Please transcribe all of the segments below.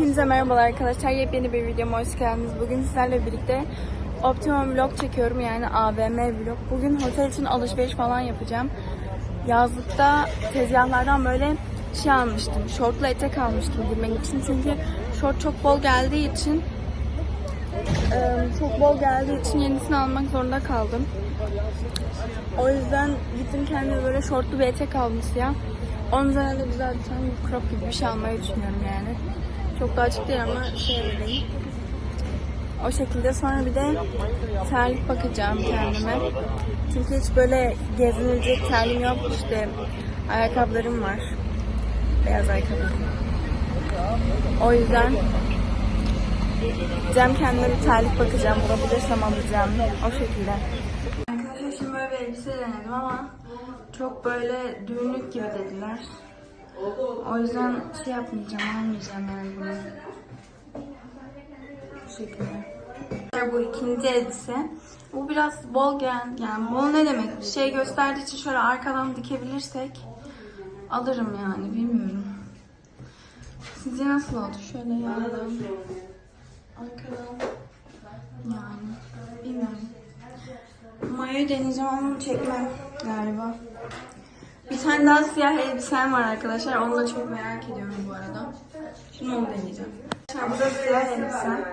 Hepinize merhabalar arkadaşlar. Yepyeni bir videoma hoş geldiniz. Bugün sizlerle birlikte Optimum Vlog çekiyorum yani AVM Vlog. Bugün otel için alışveriş falan yapacağım. Yazlıkta tezgahlardan böyle şey almıştım. Şortlu etek almıştım girmek için. Çünkü şort çok bol geldiği için e, çok bol geldiği için yenisini almak zorunda kaldım. O yüzden gittim kendime böyle şortlu bir etek aldım siyah. Onun üzerine güzel bir tane crop gibi bir şey almayı düşünüyorum yani. Çok da açık değil ama şey değil. O şekilde sonra bir de terlik bakacağım kendime. Çünkü hiç böyle gezinilecek terliğim yok. İşte ayakkabılarım var. Beyaz ayakkabı. O yüzden gideceğim kendime bir terlik bakacağım. Bulabilirsem alacağım. O şekilde. Arkadaşlar şimdi böyle bir elbise denedim ama çok böyle düğünlük gibi dediler. O yüzden şey yapmayacağım, almayacağım yani bunu. Bu şekilde. Bu ikinci elbise. Bu biraz bol gel, yani bol ne demek? Bir şey gösterdiği için şöyle arkadan dikebilirsek alırım yani, bilmiyorum. Sizce nasıl oldu? Şöyle yandan, arkadan, yani bilmiyorum. Mayoyu deneyeceğim ama çekmem galiba. Bir tane daha siyah elbisem var arkadaşlar. Onu da çok merak ediyorum bu arada. Şimdi onu deneyeceğim. Arkadaşlar bu da siyah elbisem.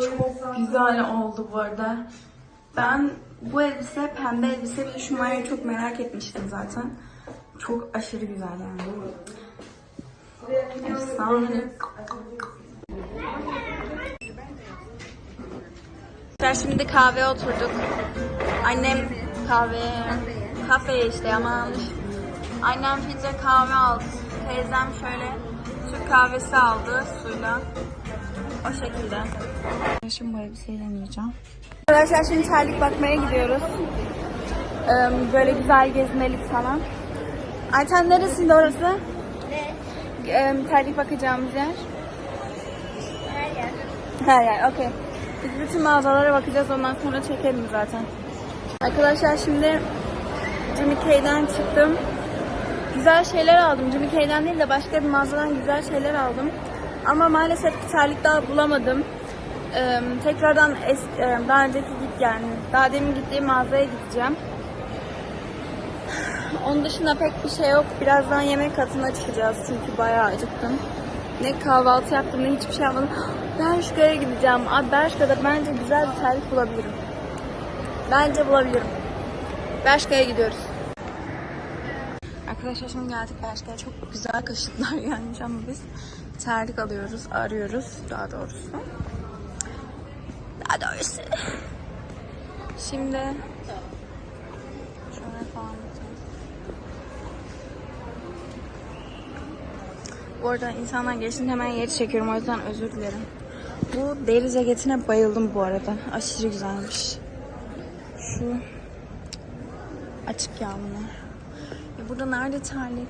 Çok güzel oldu bu arada. Ben bu elbise, pembe elbise bir mayoyu çok merak etmiştim zaten. Çok aşırı güzel yani. Efsane. Arkadaşlar şimdi kahveye oturduk. Annem kahve, kafeye işte ama Annem filtre kahve aldı. Teyzem şöyle Türk kahvesi aldı suyla. O şekilde. Şimdi bu elbiseyi deneyeceğim. Arkadaşlar şimdi terlik bakmaya gidiyoruz. Ee, böyle güzel gezmelik falan. Ayten neresinde orası? Ne? Ee, terlik bakacağımız yer. Her yer. Her yer, okey. Biz bütün mağazalara bakacağız ondan sonra çekelim zaten. Arkadaşlar şimdi Jimmy K'den çıktım. Güzel şeyler aldım. Jimmy K'den değil de başka bir mağazadan güzel şeyler aldım. Ama maalesef bir terlik daha bulamadım. Ee, tekrardan es, daha önceki git yani daha demin gittiğim mağazaya gideceğim. Onun dışında pek bir şey yok. Birazdan yemek katına çıkacağız çünkü bayağı acıktım. Ne kahvaltı yaptım ne hiçbir şey yapmadım. Bershka'ya gideceğim. Abi Bershka'da bence güzel bir terlik bulabilirim. Bence bulabilirim. Bershka'ya gidiyoruz. Arkadaşlar şimdi geldik Bershka'ya. Çok güzel kaşıklar gelmiş ama biz terlik alıyoruz, arıyoruz daha doğrusu. Daha doğrusu. Şimdi şöyle falan bakacağız. Bu arada insanlar geçtiğinde hemen yeri çekiyorum o yüzden özür dilerim. Bu deri ceketine bayıldım bu arada. Aşırı güzelmiş. Şu açık yağmurlar. Burada nerede terlik?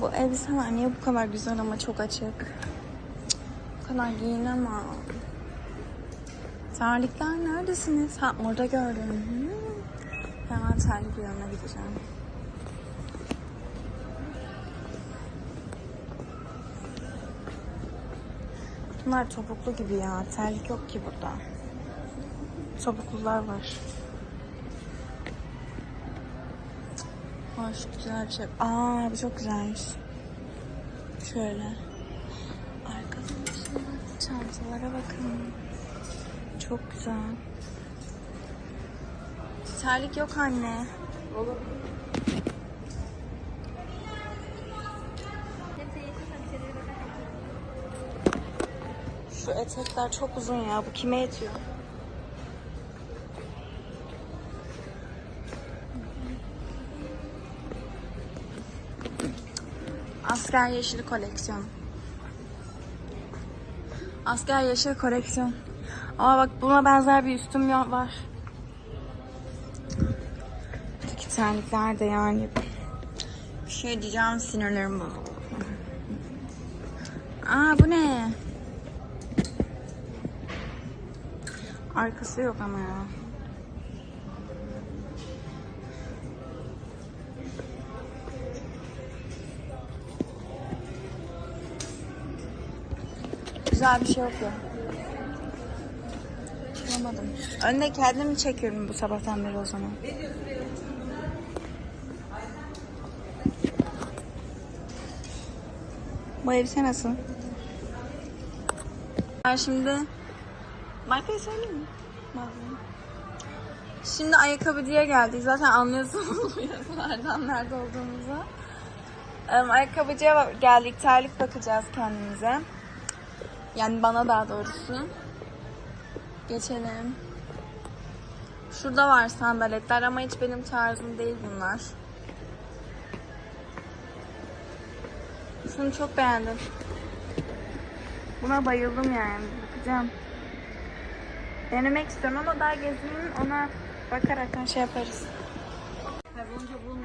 Bu elbiseler niye bu kadar güzel ama çok açık? Bu kadar giyinemem. Terlikler neredesiniz? Ha orada gördüm. Hmm. Hemen terlik yanına gideceğim. Bunlar topuklu gibi ya. Terlik yok ki burada. Topuklular var. Şu güzel bir şey. Aa bu çok güzelmiş. Şöyle. Arkadaşlar çantalara bakın. Çok güzel. Terlik yok anne. Şu etekler çok uzun ya. Bu kime yetiyor? Asker yeşili koleksiyon. Asker yeşil koleksiyon. Ama bak buna benzer bir üstüm var. Buradaki terlikler de yani. Bir şey diyeceğim sinirlerim bozuldu. Aa bu ne? Arkası yok ama ya. Güzel bir şey yok ya. Bulamadım. Önde kendimi çekiyorum bu sabahtan beri o zaman. Bu elbise nasıl? Ben şimdi markayı söyleyeyim mi? Markayı. Şimdi ayakkabıcıya geldik. Zaten anlıyorsunuz bu yazılardan nerede olduğumuzu. Ayakkabıcıya geldik. Terlik bakacağız kendimize. Yani bana daha doğrusu. Geçelim. Şurada var sandaletler ama hiç benim tarzım değil bunlar. Şunu çok beğendim. Buna bayıldım yani. Bakacağım. Denemek istiyorum ama daha gezinin ona bakaraktan şey yaparız.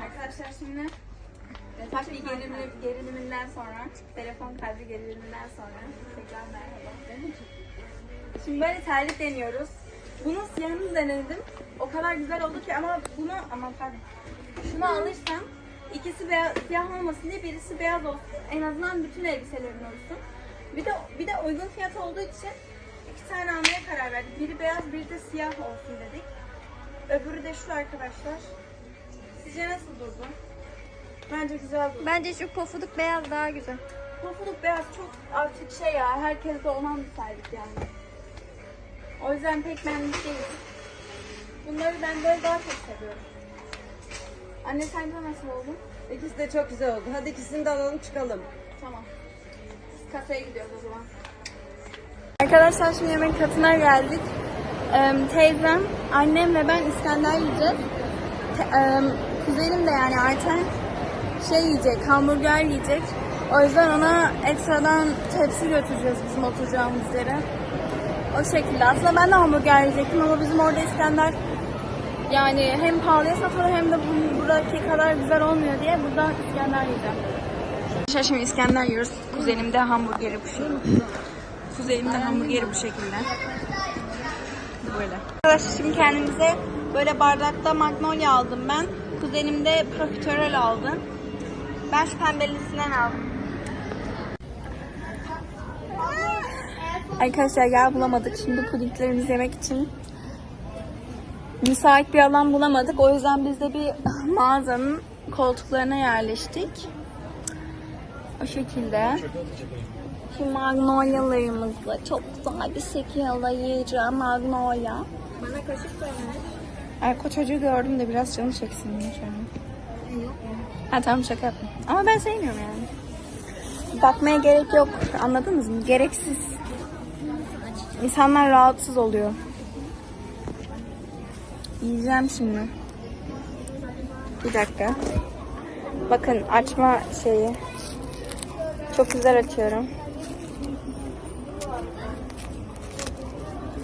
Arkadaşlar şimdi Taş bir gerilim, geriliminden sonra, telefon kalbi geriliminden sonra tekrar merhaba. Şimdi böyle terlik deniyoruz. Bunun siyahını denedim. O kadar güzel oldu ki ama bunu ama pardon. Şunu alırsam ikisi beyaz, siyah olmasın diye birisi beyaz olsun. En azından bütün elbiselerin olsun. Bir de bir de uygun fiyat olduğu için iki tane almaya karar verdik. Biri beyaz, biri de siyah olsun dedik. Öbürü de şu arkadaşlar. Sizce nasıl durdu? Bence güzel durdu. Bence şu pofuduk beyaz daha güzel. Pofuduk beyaz çok artık şey ya herkeste olan bir terlik yani. O yüzden pek benlik değil. Bunları ben böyle daha çok seviyorum. Anne sence nasıl oldu? İkisi de çok güzel oldu. Hadi ikisini de alalım çıkalım. Tamam. Biz kafeye gidiyoruz o zaman. Arkadaşlar şimdi yemek katına geldik. Ee, teyzem, annem ve ben İskender yiyeceğiz. Te- e, kuzenim de yani Arten şey yiyecek, hamburger yiyecek. O yüzden ona ekstradan tepsi götüreceğiz bizim oturacağımız yere. O şekilde. Aslında ben de hamburger yiyecektim ama bizim orada İskender yani hem pahalıya satılıyor hem de bu- buradaki kadar güzel olmuyor diye buradan İskender yiyeceğim. Arkadaşlar şimdi İskender yiyoruz. Kuzenim de hamburgeri bu şekilde. Kuzenim de hamburgeri bu şekilde. Böyle. Arkadaşlar şimdi kendimize böyle bardakta magnolia aldım ben. Kuzenim de profiterol aldı. Ben şu pembelisinden aldım. Arkadaşlar yer bulamadık. Şimdi pudinglerimizi yemek için müsait bir alan bulamadık. O yüzden biz de bir mağazanın koltuklarına yerleştik. O şekilde. Şu magnolyalarımızla çok güzel bir şekilde yiyeceğim magnolia. Bana kaşık koymuş. Erko çocuğu gördüm de biraz canı çeksin an. Ha tamam şaka yaptım. Ama ben sevmiyorum yani. Bakmaya gerek yok. Anladınız mı? Gereksiz. İnsanlar rahatsız oluyor. Yiyeceğim şimdi. Bir dakika. Bakın açma şeyi. Çok güzel açıyorum.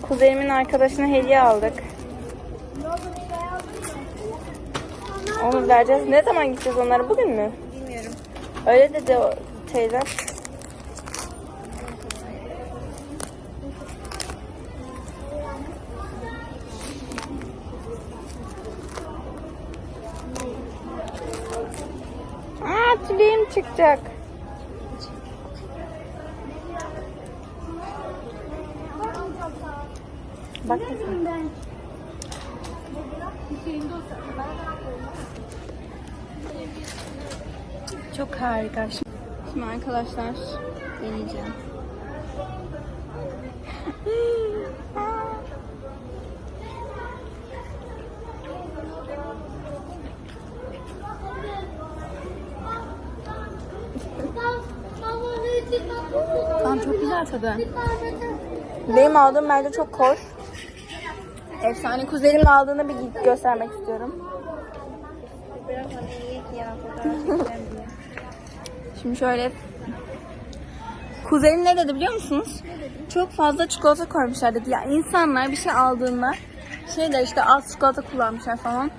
Kuzenimin arkadaşına hediye aldık. Onu vereceğiz. Ne zaman gideceğiz onlara? Bugün mü? Bilmiyorum. Öyle dedi o teyzem. Çok harika. Şimdi arkadaşlar deneyeceğim. Tamam çok güzel tadı. Benim aldığım bence çok hoş. Efsane kuzenimin aldığını bir göstermek istiyorum. Şimdi şöyle Kuzenim ne dedi biliyor musunuz? Çok fazla çikolata koymuşlar dedi. Ya insanlar bir şey aldığında şey de işte az çikolata kullanmışlar falan.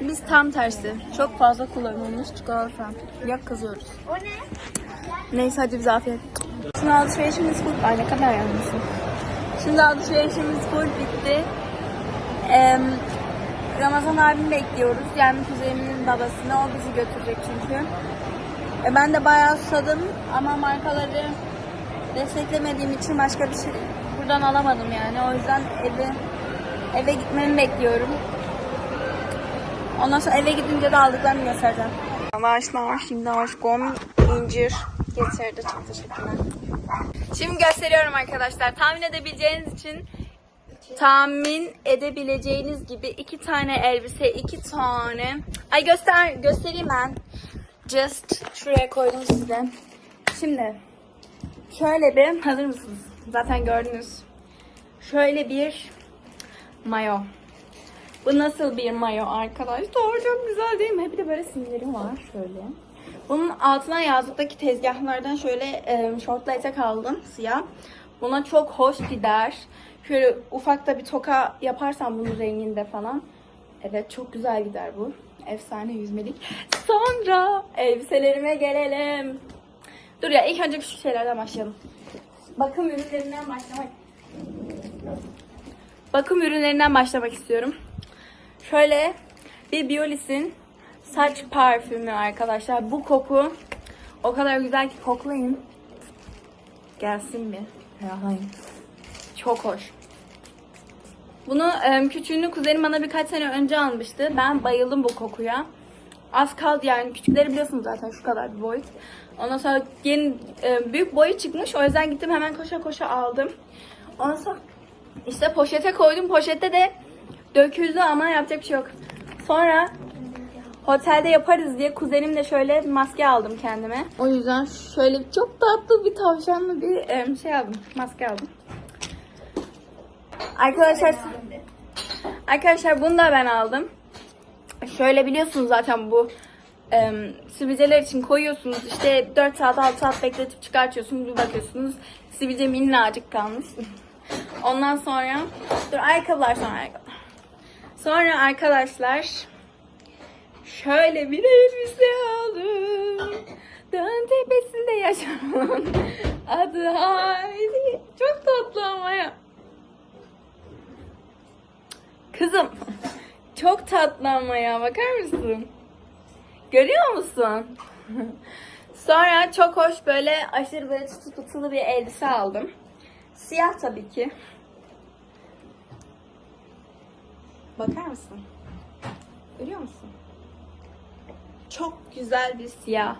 Biz tam tersi. Çok fazla kullanılmış çikolata. Ya kızıyoruz. O ne? Neyse hadi bize afiyet. Şimdi alışverişimiz full. Ay ne kadar yanmışım. Şimdi alışverişimiz full bitti. Ee, Ramazan abimi bekliyoruz. Yani kuzenimin babasını. O bizi götürecek çünkü. E, ben de bayağı susadım ama markaları desteklemediğim için başka bir şey buradan alamadım yani. O yüzden eve eve gitmemi bekliyorum. Ondan sonra eve gidince de aldıklarımı göstereceğim. Arkadaşlar şimdi aşkım incir getirdi. Çok teşekkürler. Şimdi gösteriyorum arkadaşlar. Tahmin edebileceğiniz için tahmin edebileceğiniz gibi iki tane elbise, iki tane. Ay göster göstereyim ben. Just şuraya koydum size. Şimdi şöyle bir hazır mısınız? Zaten gördünüz. Şöyle bir mayo. Bu nasıl bir mayo arkadaşlar? Çok güzel değil mi? Bir de böyle simleri var şöyle. Bunun altına yazlıktaki tezgahlardan şöyle e, şortla etek aldım siyah. Buna çok hoş gider. Şöyle ufak da bir toka yaparsam bunun renginde falan. Evet çok güzel gider bu. Efsane yüzmelik. Sonra elbiselerime gelelim. Dur ya ilk önce şu şeylerden başlayalım. Bakım ürünlerinden başlamak. Bakım ürünlerinden başlamak istiyorum. Şöyle bir Biolis'in saç parfümü arkadaşlar. Bu koku o kadar güzel ki koklayın. Gelsin bir. Yalayın. Çok hoş. Bunu e, küçüğünü kuzenim bana birkaç sene önce almıştı. Ben bayıldım bu kokuya. Az kaldı yani. Küçükleri biliyorsunuz zaten şu kadar bir boyut. Ondan sonra yeni büyük boyu çıkmış. O yüzden gittim hemen koşa koşa aldım. Ondan sonra işte poşete koydum. Poşette de döküldü ama yapacak bir şey yok. Sonra otelde yaparız diye kuzenimle şöyle maske aldım kendime. O yüzden şöyle çok tatlı bir tavşanlı bir şey aldım. Maske aldım. Arkadaşlar Arkadaşlar bunu da ben aldım. Şöyle biliyorsunuz zaten bu e, sivilceler için koyuyorsunuz. İşte 4 saat 6 saat bekletip çıkartıyorsunuz. Bir bakıyorsunuz sivilce minnacık kalmış. Ondan sonra dur ayakkabılar sonra ayakkabılar. Sonra arkadaşlar şöyle bir elbise aldım. Dağın tepesinde yaşanan adı Haydi. Çok tatlı ama ya. Kızım çok tatlı ama ya bakar mısın? Görüyor musun? Sonra çok hoş böyle aşırı böyle tutu tutulu bir elbise aldım. Siyah tabii ki. Bakar mısın? Görüyor musun? Çok güzel bir siyah.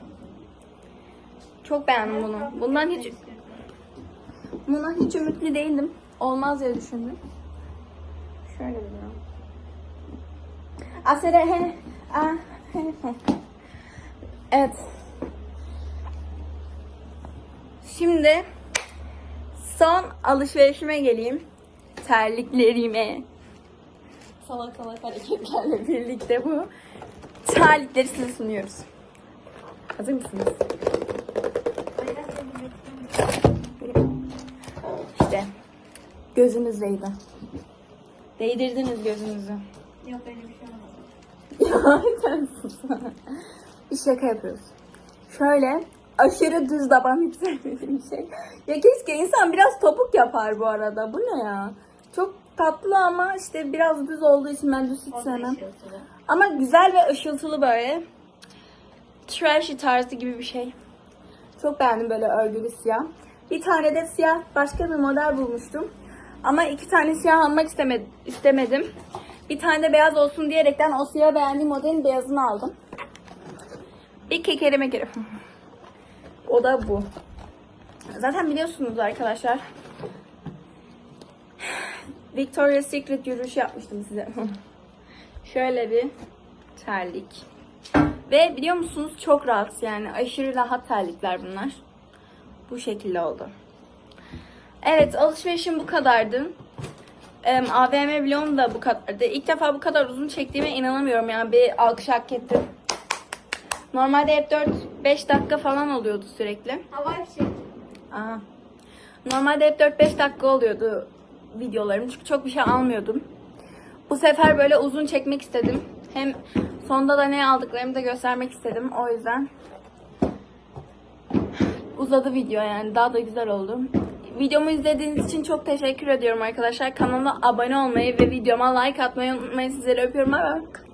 Çok beğendim bunu. Bundan hiç bundan hiç ümitli değildim. Olmaz diye düşündüm. Şöyle bir durum. He ah, he. Evet. Şimdi son alışverişime geleyim. Terliklerime. Salak salak hareketlerle birlikte bu terlikleri size sunuyoruz. Hazır mısınız? İşte gözünüzdeydi. Değdirdiniz gözünüzü. Yok öyle bir şey olmadı. Ya sen bir şaka yapıyoruz. Şöyle aşırı düz taban hiç sevmediğim şey. Ya keşke insan biraz topuk yapar bu arada. Bu ne ya? Çok tatlı ama işte biraz düz olduğu için ben düz hiç sevmem. Ama güzel ve ışıltılı böyle. Trashy tarzı gibi bir şey. Çok beğendim böyle örgülü siyah. Bir tane de siyah başka bir model bulmuştum. Ama iki tane siyah almak isteme- istemedim. Bir tane de beyaz olsun diyerekten o siyah beğendiğim modelin beyazını aldım. Bir kekere mekere. O da bu. Zaten biliyorsunuz arkadaşlar. Victoria's Secret yürüyüşü yapmıştım size. Şöyle bir terlik. Ve biliyor musunuz çok rahat yani aşırı rahat terlikler bunlar. Bu şekilde oldu. Evet alışverişim bu kadardı. Em, AVM vlogum da bu kadardı. İlk defa bu kadar uzun çektiğime inanamıyorum yani bir alkış hak ettim. Normalde hep 4-5 dakika falan oluyordu sürekli. Hava fişek. Aha. Normalde hep 4-5 dakika oluyordu videolarım çünkü çok bir şey almıyordum. Bu sefer böyle uzun çekmek istedim. Hem sonda da ne aldıklarımı da göstermek istedim. O yüzden uzadı video yani daha da güzel oldu. Videomu izlediğiniz için çok teşekkür ediyorum arkadaşlar. Kanalıma abone olmayı ve videoma like atmayı unutmayın. Sizleri öpüyorum. Bye bye.